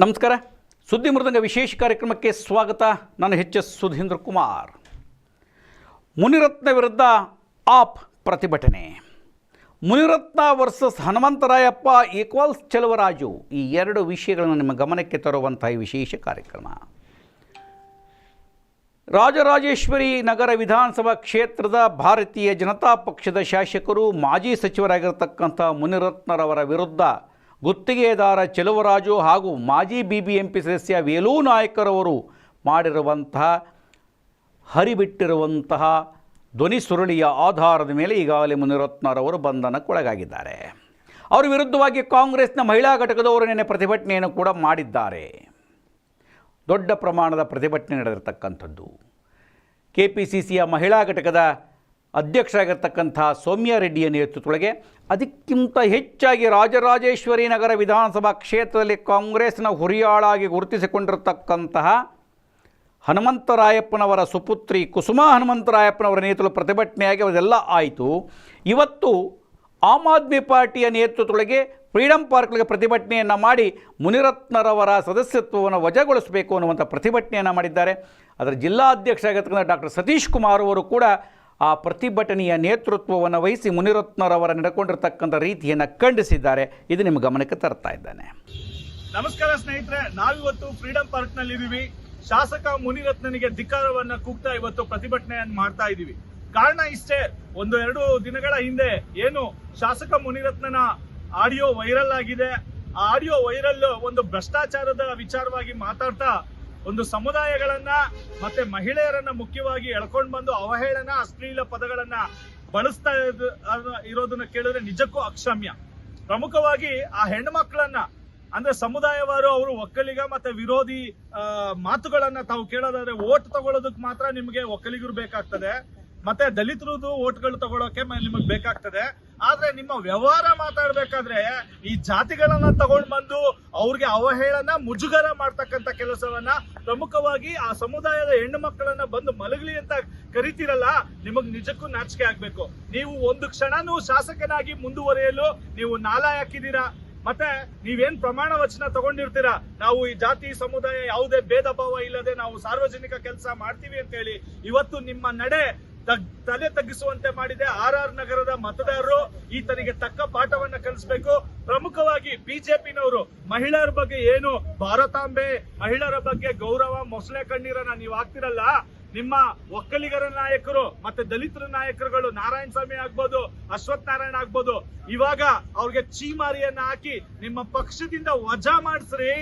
ನಮಸ್ಕಾರ. ಸುದ್ದಿ ಮೃದಂಗ ವಿಶೇಷ ಕಾರ್ಯಕ್ರಮಕ್ಕೆ ಸ್ವಾಗತ. ನಾನು ಎಚ್ ಎಸ್ ಸುಧೀಂದ್ರ ಕುಮಾರ್. ಮುನಿರತ್ನ ವಿರುದ್ಧ ಆಪ್ ಪ್ರತಿಭಟನೆ. Munirathna versus Hanumantharayappa equals Cheluvaraju. ಈ ಎರಡು ವಿಷಯಗಳನ್ನು ನಿಮ್ಮ ಗಮನಕ್ಕೆ ತರುವಂತಹ ಈ ವಿಶೇಷ ಕಾರ್ಯಕ್ರಮ. ರಾಜರಾಜೇಶ್ವರಿ ನಗರ ವಿಧಾನಸಭಾ ಕ್ಷೇತ್ರದ ಭಾರತೀಯ ಜನತಾ ಪಕ್ಷದ ಶಾಸಕರು, ಮಾಜಿ ಸಚಿವರಾಗಿರತಕ್ಕಂಥ ಮುನಿರತ್ನರವರ ವಿರುದ್ಧ ಗುತ್ತಿಗೆದಾರ ಚೆಲುವರಾಜು ಹಾಗೂ ಮಾಜಿ ಬಿ ಬಿ ಎಂ ಪಿ ಸದಸ್ಯ ವೇಲೂ ನಾಯಕರವರು ಮಾಡಿರುವಂತಹ ಹರಿಬಿಟ್ಟಿರುವಂತಹ ಧ್ವನಿ ಸುರುಳಿಯ ಆಧಾರದ ಮೇಲೆ ಈಗಾಗಲೇ ಮುನಿರತ್ನರವರು ಬಂಧನಕ್ಕೊಳಗಾಗಿದ್ದಾರೆ. ಅವರ ವಿರುದ್ಧವಾಗಿ ಕಾಂಗ್ರೆಸ್ನ ಮಹಿಳಾ ಘಟಕದವರು ನಿನ್ನೆ ಪ್ರತಿಭಟನೆಯನ್ನು ಕೂಡ ಮಾಡಿದ್ದಾರೆ. ದೊಡ್ಡ ಪ್ರಮಾಣದ ಪ್ರತಿಭಟನೆ ನಡೆದಿರತಕ್ಕಂಥದ್ದು. ಕೆ ಪಿ ಸಿ ಸಿಯ ಮಹಿಳಾ ಘಟಕದ ಅಧ್ಯಕ್ಷರಾಗಿರ್ತಕ್ಕಂಥ ಸೌಮ್ಯ ರೆಡ್ಡಿಯ ನೇತೃತ್ವದೊಳಗೆ ಅದಕ್ಕಿಂತ ಹೆಚ್ಚಾಗಿ ರಾಜರಾಜೇಶ್ವರಿ ನಗರ ವಿಧಾನಸಭಾ ಕ್ಷೇತ್ರದಲ್ಲಿ ಕಾಂಗ್ರೆಸ್ನ ಹುರಿಯಾಳಾಗಿ ಗುರುತಿಸಿಕೊಂಡಿರತಕ್ಕಂತಹ ಹನುಮಂತರಾಯಪ್ಪನವರ ಸುಪುತ್ರಿ ಕುಸುಮಾ ಹನುಮಂತರಾಯಪ್ಪನವರ ನೇತೃತ್ವ ಪ್ರತಿಭಟನೆಯಾಗಿ ಅವರೆಲ್ಲ ಆಯಿತು. ಇವತ್ತು ಆಮ್ ಆದ್ಮಿ ಪಾರ್ಟಿಯ ನೇತೃತ್ವದೊಳಗೆ ಫ್ರೀಡಂ ಪಾರ್ಕ್ಗಳಿಗೆ ಪ್ರತಿಭಟನೆಯನ್ನು ಮಾಡಿ ಮುನಿರತ್ನರವರ ಸದಸ್ಯತ್ವವನ್ನು ವಜಾಗೊಳಿಸಬೇಕು ಅನ್ನುವಂಥ ಪ್ರತಿಭಟನೆಯನ್ನು ಮಾಡಿದ್ದಾರೆ. ಅದರ ಜಿಲ್ಲಾಧ್ಯಕ್ಷರಾಗಿರ್ತಕ್ಕಂಥ ಡಾಕ್ಟರ್ ಸತೀಶ್ ಕುಮಾರ್ ಅವರು ಕೂಡ ಆ ಪ್ರತಿಭಟನೆಯ ನೇತೃತ್ವವನ್ನು ವಹಿಸಿ ಮುನಿರತ್ನರವರ ನಡ್ಕೊಂಡಿರ್ತಕ್ಕಂಥ ರೀತಿಯನ್ನು ಖಂಡಿಸಿದ್ದಾರೆ. ಇದು ನಿಮ್ಮ ಗಮನಕ್ಕೆ ತರ್ತಾ ಇದ್ದಾನೆ. ನಮಸ್ಕಾರ ಸ್ನೇಹಿತರೆ, ನಾವಿವತ್ತು ಫ್ರೀಡಂ ಪಾರ್ಕ್ನಲ್ಲಿ ನಲ್ಲಿ ಇದೀವಿ ಶಾಸಕ ಮುನಿರತ್ನನಿಗೆ ಧಿಕ್ಕಾರವನ್ನ ಕೂಗ್ತಾ ಇವತ್ತು ಪ್ರತಿಭಟನೆಯನ್ನು ಮಾಡ್ತಾ ಇದ್ದೀವಿ. ಕಾರಣ ಇಷ್ಟೇ, ಒಂದು ಎರಡು ದಿನಗಳ ಹಿಂದೆ ಏನು ಶಾಸಕ ಮುನಿರತ್ನನ ಆಡಿಯೋ ವೈರಲ್ ಆಗಿದೆ. ಆ ಆಡಿಯೋ ವೈರಲ್ ಒಂದು ಭ್ರಷ್ಟಾಚಾರದ ವಿಚಾರವಾಗಿ ಮಾತಾಡ್ತಾ ಒಂದು ಸಮುದಾಯಗಳನ್ನ ಮತ್ತೆ ಮಹಿಳೆಯರನ್ನ ಮುಖ್ಯವಾಗಿ ಎಳ್ಕೊಂಡು ಬಂದು ಅವಹೇಳನ, ಅಶ್ಲೀಲ ಪದಗಳನ್ನ ಬಳಸ್ತಾ ಇರೋದು- ಇರೋದನ್ನ ಕೇಳಿದ್ರೆ ನಿಜಕ್ಕೂ ಅಕ್ಷಮ್ಯ. ಪ್ರಮುಖವಾಗಿ ಆ ಹೆಣ್ಮಕ್ಳನ್ನ, ಅಂದ್ರೆ ಸಮುದಾಯವಾರು ಅವರು ಒಕ್ಕಲಿಗ ಮತ್ತೆ ವಿರೋಧಿ ಮಾತುಗಳನ್ನ ತಾವು ಕೇಳೋದಾದ್ರೆ ಓಟ್ ತಗೊಳ್ಳೋದಕ್ಕೆ ಮಾತ್ರ ನಿಮಗೆ ಒಕ್ಕಲಿಗರು ಬೇಕಾಗ್ತದೆ. ಮತ್ತೆ ದಲಿತರದ್ದು ಓಟ್ಗಳು ತಗೊಳ್ಳೋಕೆ ನಿಮಗ್ ಬೇಕಾಗ್ತದೆ. ಆದ್ರೆ ನಿಮ್ಮ ವ್ಯವಹಾರ ಮಾತಾಡ್ಬೇಕಾದ್ರೆ ಈ ಜಾತಿಗಳನ್ನ ತಗೊಂಡ್ ಬಂದು ಅವ್ರಿಗೆ ಅವಹೇಳನ, ಮುಜುಗರ ಮಾಡ್ತಕ್ಕಂತ ಕೆಲಸವನ್ನ ಪ್ರಮುಖವಾಗಿ ಆ ಸಮುದಾಯದ ಹೆಣ್ಣು ಮಕ್ಕಳನ್ನ ಬಂದು ಮಲಗಲಿ ಅಂತ ಕರಿತೀರಲ್ಲ, ನಿಮಗ್ ನಿಜಕ್ಕೂ ನಾಚಿಕೆ ಆಗ್ಬೇಕು. ನೀವು ಒಂದು ಕ್ಷಣನೂ ಶಾಸಕನಾಗಿ ಮುಂದುವರಿಯಲು ನೀವು ನಾಲ ಹಾಕಿದೀರಾ ಮತ್ತೆ ನೀವೇನ್ ಪ್ರಮಾಣ ವಚನ ತಗೊಂಡಿರ್ತೀರಾ? ನಾವು ಈ ಜಾತಿ, ಸಮುದಾಯ ಯಾವುದೇ ಭೇದ ಭಾವ ಇಲ್ಲದೆ ನಾವು ಸಾರ್ವಜನಿಕ ಕೆಲಸ ಮಾಡ್ತೀವಿ ಅಂತ ಹೇಳಿ ಇವತ್ತು ನಿಮ್ಮ ನಡೆ ತಲೆ ತಗ್ಗಿಸುವಂತೆ ಮಾಡಿದೆ ಆರ್ ಆರ್ ನಗರದ ಮತದಾರರು. ಈತನಿಗೆ ತಕ್ಕ ಪಾಠವನ್ನ ಕಲಿಸಬೇಕು. ಪ್ರಮುಖವಾಗಿ ಬಿಜೆಪಿನವರು ಮಹಿಳೆಯರ ಬಗ್ಗೆ ಏನು ಭಾರತಾಂಬೆ ಮಹಿಳೆಯರ ಬಗ್ಗೆ ಗೌರವ ಮೊಸಳೆ ಕಣ್ಣೀರನ್ನ ನೀವು ಹಾಕ್ತಿರಲ್ಲ? ನಿಮ್ಮ ಒಕ್ಕಲಿಗರ ನಾಯಕರು ಮತ್ತೆ ದಲಿತರ ನಾಯಕರುಗಳು ನಾರಾಯಣ ಸ್ವಾಮಿ ಆಗ್ಬೋದು, ಅಶ್ವಥ್ ನಾರಾಯಣ ಆಗ್ಬೋದು, ಇವಾಗ ಅವ್ರಿಗೆ ಚೀಮಾರಿಯನ್ನ ಹಾಕಿ ನಿಮ್ಮ ಪಕ್ಷದಿಂದ ವಜಾ ಮಾಡಿಸ್ರಿ,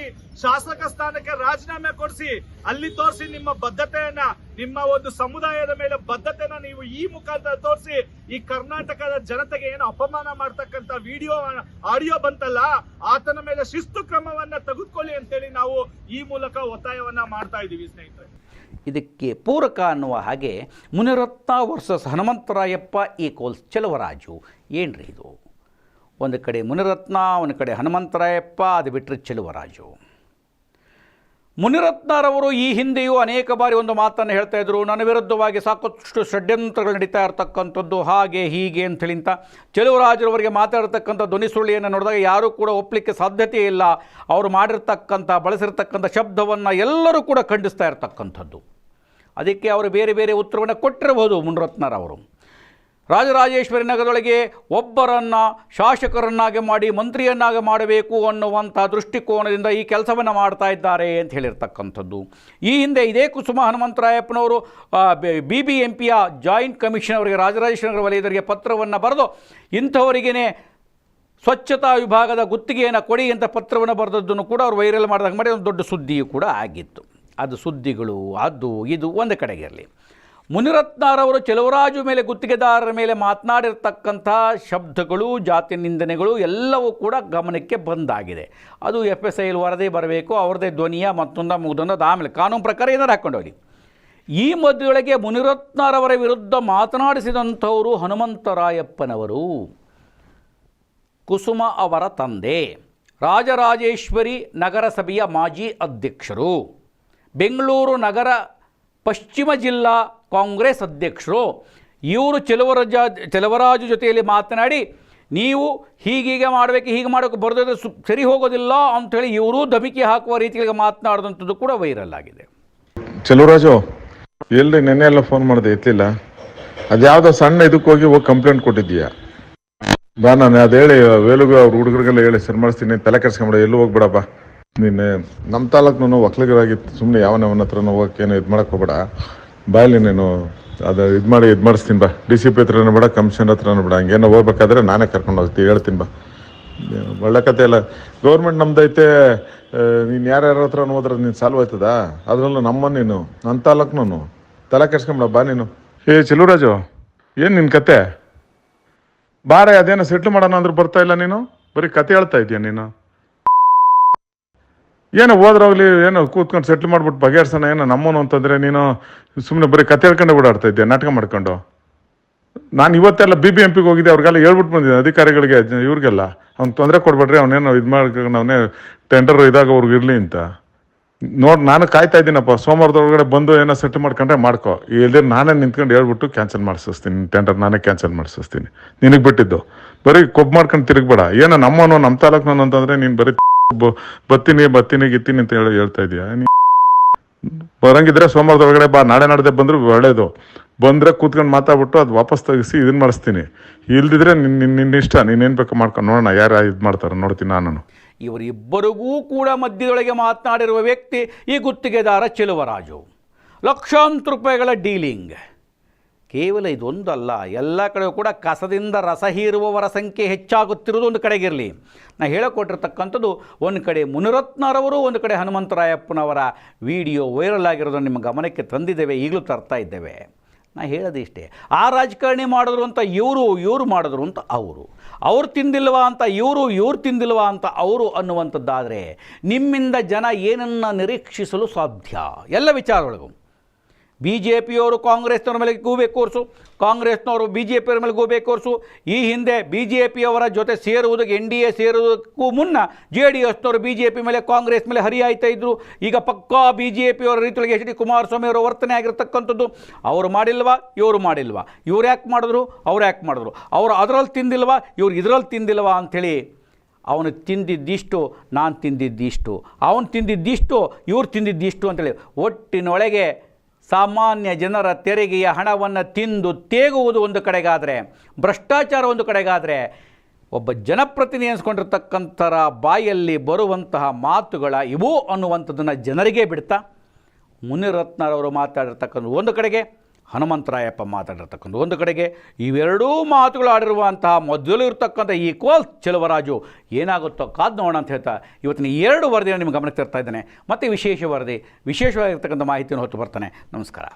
ಶಾಸಕ ಸ್ಥಾನಕ್ಕೆ ರಾಜೀನಾಮೆ ಕೊಡಿಸಿ, ಅಲ್ಲಿ ತೋರಿಸಿ ನಿಮ್ಮ ಬದ್ಧತೆಯನ್ನ, ನಿಮ್ಮ ಒಂದು ಸಮುದಾಯದ ಮೇಲೆ ಬದ್ಧತೆನ ನೀವು ಈ ಮುಖಾಂತರ ತೋರಿಸಿ, ಈ ಕರ್ನಾಟಕದ ಜನತೆಗೆ ಏನು ಅಪಮಾನ ಮಾಡ್ತಕ್ಕಂತ ವಿಡಿಯೋ, ಆಡಿಯೋ ಬಂತಲ್ಲ, ಆತನ ಮೇಲೆ ಶಿಸ್ತು ಕ್ರಮವನ್ನ ತೆಗೆದುಕೊಳ್ಳಿ ಅಂತೇಳಿ ನಾವು ಈ ಮೂಲಕ ಒತ್ತಾಯವನ್ನ ಮಾಡ್ತಾ ಇದೀವಿ ಸ್ನೇಹಿತರೆ. ಇದಕ್ಕೆ ಪೂರಕ ಅನ್ನುವ ಹಾಗೆ ಮುನಿರತ್ನ ವರ್ಸಸ್ ಹನುಮಂತರಾಯಪ್ಪ ಈಕ್ವಲ್ಸ್ ಚೆಲುವರಾಜು. ಏನ್ರಿ ಇದು? ಒಂದು ಕಡೆ ಮುನಿರತ್ನ, ಒಂದು ಕಡೆ ಹನುಮಂತರಾಯಪ್ಪ, ಅದು ಬಿಟ್ಟರೆ ಚೆಲುವರಾಜು. ಮುನಿರತ್ನರವರು ಈ ಹಿಂದೆಯೂ ಅನೇಕ ಬಾರಿ ಒಂದು ಮಾತನ್ನು ಹೇಳ್ತಾ ಇದ್ರು, ನನ್ನ ವಿರುದ್ಧವಾಗಿ ಸಾಕಷ್ಟು ಷಡ್ಯಂತ್ರಗಳು ನಡೀತಾ ಇರತಕ್ಕಂಥದ್ದು, ಹಾಗೆ ಹೀಗೆ ಅಂತೇಳಿ ಅಂತ. ಚೆಲುವರಾಜರವರಿಗೆ ಮಾತಾಡಿರ್ತಕ್ಕಂಥ ಧ್ವನಿ ಸುಳ್ಳಿಯನ್ನು ನೋಡಿದಾಗ ಯಾರೂ ಕೂಡ ಒಪ್ಪಲಿಕ್ಕೆ ಸಾಧ್ಯತೆ ಇಲ್ಲ. ಅವರು ಮಾಡಿರ್ತಕ್ಕಂಥ, ಬಳಸಿರ್ತಕ್ಕಂಥ ಶಬ್ದವನ್ನು ಎಲ್ಲರೂ ಕೂಡ ಖಂಡಿಸ್ತಾ ಇರತಕ್ಕಂಥದ್ದು. ಅದಕ್ಕೆ ಅವರು ಬೇರೆ ಬೇರೆ ಉತ್ತರವನ್ನು ಕೊಟ್ಟಿರಬಹುದು ಮುನಿರತ್ನರವರು. ರಾಜರಾಜೇಶ್ವರಿ ನಗರದೊಳಗೆ ಒಬ್ಬರನ್ನು ಶಾಸಕರನ್ನಾಗಿ ಮಾಡಿ ಮಂತ್ರಿಯನ್ನಾಗಿ ಮಾಡಬೇಕು ಅನ್ನುವಂಥ ದೃಷ್ಟಿಕೋನದಿಂದ ಈ ಕೆಲಸವನ್ನು ಮಾಡ್ತಾ ಇದ್ದಾರೆ ಅಂತ ಹೇಳಿರ್ತಕ್ಕಂಥದ್ದು. ಈ ಹಿಂದೆ ಇದೇ ಕುಸುಮ ಹನುಮಂತರಾಯಪ್ಪನವರು ಬಿ ಬಿ ಎಂ ಪಿಯ ಜಾಯಿಂಟ್ ಕಮಿಷನ್ ಅವರಿಗೆ, ರಾಜರಾಜೇಶ್ವರಿ ನಗರ ವಲಯದವರಿಗೆ ಪತ್ರವನ್ನು ಬರೆದು ಇಂಥವರಿಗೇ ಸ್ವಚ್ಛತಾ ವಿಭಾಗದ ಗುತ್ತಿಗೆಯನ್ನು ಕೊಡಿ ಅಂತ ಪತ್ರವನ್ನು ಬರೆದದ್ದನ್ನು ಕೂಡ ಅವರು ವೈರಲ್ ಮಾಡಿದಾಗ ಮಾಡಿ ಒಂದು ದೊಡ್ಡ ಸುದ್ದಿಯೂ ಕೂಡ ಆಗಿತ್ತು. ಅದು ಸುದ್ದಿಗಳು, ಅದು, ಇದು ಒಂದು ಕಡೆಗಿರಲಿ ಮುನಿರತ್ನಾರವರು ಚೆಲುವರಾಜು ಮೇಲೆ ಗುತ್ತಿಗೆದಾರರ ಮೇಲೆ ಮಾತನಾಡಿರ್ತಕ್ಕಂಥ ಶಬ್ದಗಳು, ಜಾತಿ ನಿಂದನೆಗಳು ಎಲ್ಲವೂ ಕೂಡ ಗಮನಕ್ಕೆ ಬಂದಾಗಿದೆ. ಅದು ಎಫ್ ಎಸ್ ಐಲಿ ವರದಿ ಬರಬೇಕು, ಅವ್ರದ್ದೇ ಧ್ವನಿಯ ಮತ್ತೊಂದ ಮುಗ್ದೊಂದು ಆಮೇಲೆ ಕಾನೂನು ಪ್ರಕಾರ ಏನಾರು ಹಾಕೊಂಡು ಹೋಗಿ. ಈ ಮಧ್ಯೆಯೊಳಗೆ ಮುನಿರತ್ನರವರ ವಿರುದ್ಧ ಮಾತನಾಡಿಸಿದಂಥವರು ಹನುಮಂತರಾಯಪ್ಪನವರು. ಕುಸುಮ ಅವರ ತಂದೆ. ರಾಜರಾಜೇಶ್ವರಿ ನಗರಸಭೆಯ ಮಾಜಿ ಅಧ್ಯಕ್ಷರು. ಬೆಂಗಳೂರು ನಗರ ಪಶ್ಚಿಮ ಜಿಲ್ಲಾ ಕಾಂಗ್ರೆಸ್ ಅಧ್ಯಕ್ಷರು, ಇವರು ಚೆಲುವರಾಜ ಚೆಲುವರಾಜು ಜೊತೆಯಲ್ಲಿ ಮಾತನಾಡಿ, ನೀವು ಹೀಗೀಗೆ ಮಾಡಬೇಕು, ಹೀಗೆ ಮಾಡೋಕೆ ಬರೋದ್ರೆ ಸು, ಸರಿ ಹೋಗೋದಿಲ್ಲ ಅಂಥೇಳಿ ಇವರೂ ಧಮಿಕೆ ಹಾಕುವ ರೀತಿಯಲ್ಲಿ ಮಾತನಾಡಿದಂಥದ್ದು ಕೂಡ ವೈರಲ್ ಆಗಿದೆ. ಚೆಲುವರಾಜು, ಎಲ್ರಿ ನೆನ್ನೆ ಎಲ್ಲ ಫೋನ್ ಮಾಡಿದೆ ಎತ್ತಲಿಲ್ಲ ಅದ್ಯಾವುದೋ ಸಣ್ಣ ಇದಕ್ಕೆ ಹೋಗಿ ಹೋಗಿ ಕಂಪ್ಲೇಂಟ್ ಕೊಟ್ಟಿದ್ದೀಯ? ಬಾ, ನಾನು ಅದು ಹೇಳಿ, ವೇಲುಗ ಅವ್ರ ಹುಡುಗರಿಗೆಲ್ಲ ಹೇಳಿ, ಸರಿ ಮಾಡಿಸ್ತೀನಿ, ತಲೆ ಕೆಡ್ಸ್ಕೊಂಬಿಡ, ಎಲ್ಲೂ ಹೋಗ್ಬೇಡಪ್ಪ ನೀನು ನಮ್ಮ ತಾಲೂಕು ಒಕ್ಲಿಗರಾಗಿತ್ತು ಸುಮ್ಮನೆ ಯಾವನವನ ಹತ್ರ ಹೋಗಕ್ಕೆ ಏನು ಇದು ಮಾಡೋಕ್ಕೆ ಹೋಗ್ಬೇಡ. ಬಾಯಲ್ಲಿ ನೀನು ಅದು ಇದು ಮಾಡಿ, ಇದು ಮಾಡಿಸ್ತೀನಿ ಬಾ. ಡಿ ಸಿ ಪಿ ಹತ್ರನೂ ಬಿಡ ಕಮಿಷನ್ ಹತ್ರನೂ ಬಿಡ. ಹಂಗೇನೋ ಹೋಗ್ಬೇಕಾದ್ರೆ ನಾನೇ ಕರ್ಕೊಂಡು ಹೋಗ್ತೀನಿ, ಹೇಳ್ತೀನಿ ಬಾ. ಒಳ್ಳೆ ಕತೆ ಇಲ್ಲ ಗೌರ್ಮೆಂಟ್ ನಮ್ದೈತೆ ನೀನು ಯಾರ್ಯಾರ ಹತ್ರ ಹೋದ್ರೆ ನೀನು ಸಾಲ್ವ್ ಆಯ್ತದ? ಅದ್ರಲ್ಲೂ ನಮ್ಮ ನೀನು ನನ್ನ ತಾಲೂಕ್ನು ತಲೆ ಕೆಡ್ಸ್ಕೊಂಬಿಡ, ಬಾ ನೀನು. ಏ ಚೆಲುವರಾಜು ಏನು ನಿನ್ನ ಕತೆ? ಬಾರೆ, ಅದೇನೋ ಸೆಟ್ಲ್ ಮಾಡೋಣ ಅಂದ್ರೆ ಬರ್ತಾ ಇಲ್ಲ ನೀನು? ಬರೀ ಕತೆ ಹೇಳ್ತಾ ಇದೀಯ ನೀನು? ಏನೋ ಹೋದ್ರೋಗ್ಲಿ ಏನೋ ಕೂತ್ಕೊಂಡು ಸೆಟ್ಲ್ ಮಾಡ್ಬಿಟ್ಟು ಬಗೆಹರ್ಸೋಣ, ಏನೋ ನಮ್ಮನು ಅಂತಂದ್ರೆ ನೀನು ಸುಮ್ಮನೆ ಬರೀ ಕತೆ ಹೇಳ್ಕೊಂಡೆ ಓಡಾಡ್ತಾ ಇದ್ದೆ, ನಾಟಕ ಮಾಡ್ಕೊಂಡು. ನಾನು ಇವತ್ತೆಲ್ಲ ಬಿ ಬಿ ಎಂ ಪಿಗೆ ಹೋಗಿದ್ದೆ, ಅವ್ರಿಗೆಲ್ಲ ಹೇಳ್ಬಿಟ್ಟು ಬಂದಿದ್ದೆ, ಅಧಿಕಾರಿಗಳಿಗೆ, ಇವ್ರಿಗೆಲ್ಲ. ಅವ್ನು ತೊಂದರೆ ಕೊಡ್ಬೇಡ್ರಿ, ಅವನೇನೋ ಇದು ಮಾಡ್ಕೊಂಡು ಅವನೇ ಟೆಂಡರ್ ಇದಾಗ ಅವ್ರಿಗೆ ಇರಲಿ ಅಂತ. ನೋಡಿ, ನಾನು ಕಾಯ್ತಾ ಇದ್ದೀನಪ್ಪ, ಸೋಮವಾರದೊಳಗಡೆ ಬಂದು ಏನೋ ಸೆಟ್ ಮಾಡ್ಕೊಂಡ್ರೆ ಮಾಡ್ಕೋ. ಇಲ್ಲದೆ ನಾನೇ ನಿಂತ್ಕೊಂಡು ಹೇಳ್ಬಿಟ್ಟು ಕ್ಯಾನ್ಸಲ್ ಮಾಡಿಸ್ತೀನಿ ಟೆಂಡರ್ ನಾನೇ ಕ್ಯಾನ್ಸಲ್ ಮಾಡಿಸ್ತೀನಿ ನಿನಗೆ ಬಿಟ್ಟಿದ್ದು. ಬರೀ ಕೊಬ್ಬು ಮಾಡ್ಕೊಂಡು ತಿರುಗಬೇಡ. ಏನೋ ನಮ್ಮನು ನಮ್ಮ ತಾಲೂಕ್ನವನು ಅಂತಂದ್ರೆ ನೀನು ಬರೀ ಬತ್ತೀನಿ ಬತ್ತೀನಿ, ಗಿತ್ತೀನಿ ಅಂತ ಹೇಳಿ ಹೇಳ್ತಾ ಇದೀಯ? ಬರಂಗಿದ್ರೆ ಸೋಮವಾರದೊಳಗಡೆ ಬಾ, ನಾಳೆ ನಾಡ್ದೆ ಬಂದ್ರು ಒಳ್ಳೇದು. ಬಂದ್ರೆ ಕೂತ್ಕೊಂಡು ಮಾತಾಡ್ಬಿಟ್ಟು ಅದು ವಾಪಸ್ ತೆಗಿಸಿ ಇದನ್ನ ಮಾಡಿಸ್ತೀನಿ. ಇಲ್ದಿದ್ರೆ ನಿನ್, ನಿನ್- ನಿನ್ನ ಇಷ್ಟ ನೀನೇನು ಬೇಕು ಮಾಡ್ಕೊಂಡು ನೋಡೋಣ ಯಾರು ಇದು ಮಾಡ್ತಾರೆ, ನೋಡ್ತೀನಿ ನಾನು. ಇವರಿಬ್ಬರಿಗೂ ಕೂಡ ಮಧ್ಯದೊಳಗೆ ಮಾತನಾಡಿರುವ ವ್ಯಕ್ತಿ ಈ ಗುತ್ತಿಗೆದಾರ ಚೆಲುವರಾಜು. ಲಕ್ಷಾಂತರ ರೂಪಾಯಿಗಳ ಡೀಲಿಂಗ್. ಕೇವಲ ಇದೊಂದಲ್ಲ, ಎಲ್ಲ ಕಡೆಯೂ ಕೂಡ ಕಸದಿಂದ ರಸ ಹೀರುವವರ ಸಂಖ್ಯೆ ಹೆಚ್ಚಾಗುತ್ತಿರುವುದು ಒಂದು ಕಡೆಗಿರಲಿ. ನಾ ಹೇಳಿಕೊಟ್ಟಿರ್ತಕ್ಕಂಥದ್ದು ಒಂದು ಕಡೆ ಮುನಿರತ್ನರವರು, ಒಂದು ಕಡೆ ಹನುಮಂತರಾಯಪ್ಪನವರ ವಿಡಿಯೋ ವೈರಲ್ ಆಗಿರೋದನ್ನು ನಿಮ್ಮ ಗಮನಕ್ಕೆ ತಂದಿದ್ದೇವೆ, ಈಗಲೂ ತರ್ತಾ ಇದ್ದೇವೆ. ನಾ ಹೇಳೋದಿಷ್ಟೇ ಆ ರಾಜಕಾರಣಿ ಮಾಡಿದ್ರು ಅಂತ ಇವರು ಇವರು ಮಾಡಿದ್ರು ಅಂತ ಅವರು. ಅವ್ರು ತಿಂದಿಲ್ವಾ ಅಂತ ಇವರು, ಇವ್ರು ತಿಂದಿಲ್ವಾ ಅಂತ ಅವರು ಅನ್ನುವಂಥದ್ದಾದರೆ ನಿಮ್ಮಿಂದ ಜನ ಏನನ್ನು ನಿರೀಕ್ಷಿಸಲು ಸಾಧ್ಯ? ಎಲ್ಲ ವಿಚಾರಗಳಿಗೂ. ಬಿ ಜೆ ಪಿಯವರು ಕಾಂಗ್ರೆಸ್ನವ್ರ ಮೇಲೆ ಗೂಬೆ ಕೋರ್ಸು, ಕಾಂಗ್ರೆಸ್ನವರು ಬಿ ಜೆ ಪಿಯವ್ರ ಮೇಲೆ ಗೂಬೆ ಕೋರ್ಸು. ಈ ಹಿಂದೆ ಬಿ ಜೆ ಪಿಯವರ ಜೊತೆ ಸೇರುವುದಕ್ಕೆ, ಎನ್ ಡಿ ಎ ಸೇರುವುದಕ್ಕೂ ಮುನ್ನ ಜೆ ಡಿ ಎಸ್ನವರು ಬಿ ಜೆ ಪಿ ಮೇಲೆ, ಕಾಂಗ್ರೆಸ್ ಮೇಲೆ ಹರಿಯಾಯ್ತಾ ಇದ್ದರು ಈಗ ಪಕ್ಕಾ ಬಿ ಜೆ ಪಿಯವರ ರೀತಿಯೊಳಗೆ ಎಚ್ ಡಿ ಕುಮಾರಸ್ವಾಮಿ ಅವರ ವರ್ತನೆ ಆಗಿರ್ತಕ್ಕಂಥದ್ದು. ಅವರು ಮಾಡಿಲ್ವಾ? ಇವರು ಮಾಡಿಲ್ವಾ? ಇವ್ರು ಯಾಕೆ ಮಾಡಿದ್ರು? ಅವ್ರು ಯಾಕೆ ಮಾಡಿದ್ರು? ಅವರು ಅದರಲ್ಲಿ ತಿಂದಿಲ್ವಾ? ಇವ್ರು ಇದರಲ್ಲಿ ತಿಂದಿಲ್ವಾ ಅಂಥೇಳಿ ಅವನು ತಿಂದಿದ್ದಿಷ್ಟು, ನಾನು ತಿಂದಿದ್ದಿಷ್ಟು, ಅವನು ತಿಂದಿದ್ದಿಷ್ಟು, ಇವ್ರು ತಿಂದಿದ್ದಿಷ್ಟು ಅಂತೇಳಿ ಒಟ್ಟಿನೊಳಗೆ ಸಾಮಾನ್ಯ ಜನರ ತೆರಿಗೆಯ ಹಣವನ್ನು ತಿಂದು ತೇಗುವುದು ಒಂದು ಕಡೆಗಾದರೆ, ಭ್ರಷ್ಟಾಚಾರ ಒಂದು ಕಡೆಗಾದರೆ, ಒಬ್ಬ ಜನಪ್ರತಿನಿಧಿ ಅನಿಸ್ಕೊಂಡಿರ್ತಕ್ಕಂಥರ ಬಾಯಲ್ಲಿ ಬರುವಂತಹ ಮಾತುಗಳ ಇವು ಅನ್ನುವಂಥದ್ದನ್ನು ಜನರಿಗೆ ಬಿಡ್ತಾ, ಮುನಿರತ್ನರವರು ಮಾತಾಡಿರ್ತಕ್ಕಂಥ ಒಂದು ಕಡೆಗೆ ಹನುಮಂತರಾಯಪ್ಪ ಮಾತಾಡಿರ್ತಕ್ಕಂಥ ಒಂದು ಕಡೆಗೆ ಇವೆರಡೂ ಮಾತುಗಳು ಆಡಿರುವಂತಹ ಮೊದಲು ಇರತಕ್ಕಂಥ ಈ ಚೆಲುವರಾಜು ಏನಾಗುತ್ತೋ ಕಾದ್ ನೋಡೋಣ ಅಂತ ಹೇಳ್ತಾ ಇವತ್ತಿನ ಎರಡು ವರದಿಯನ್ನು ನಿಮ್ಗೆ ಗಮನಕ್ಕೆ ತರ್ತಾ ಇದ್ದೇನೆ. ಮತ್ತು ವಿಶೇಷ ವರದಿ, ವಿಶೇಷವಾಗಿರ್ತಕ್ಕಂಥ ಮಾಹಿತಿಯನ್ನು ಹೊತ್ತು ಬರ್ತಾನೆ. ನಮಸ್ಕಾರ.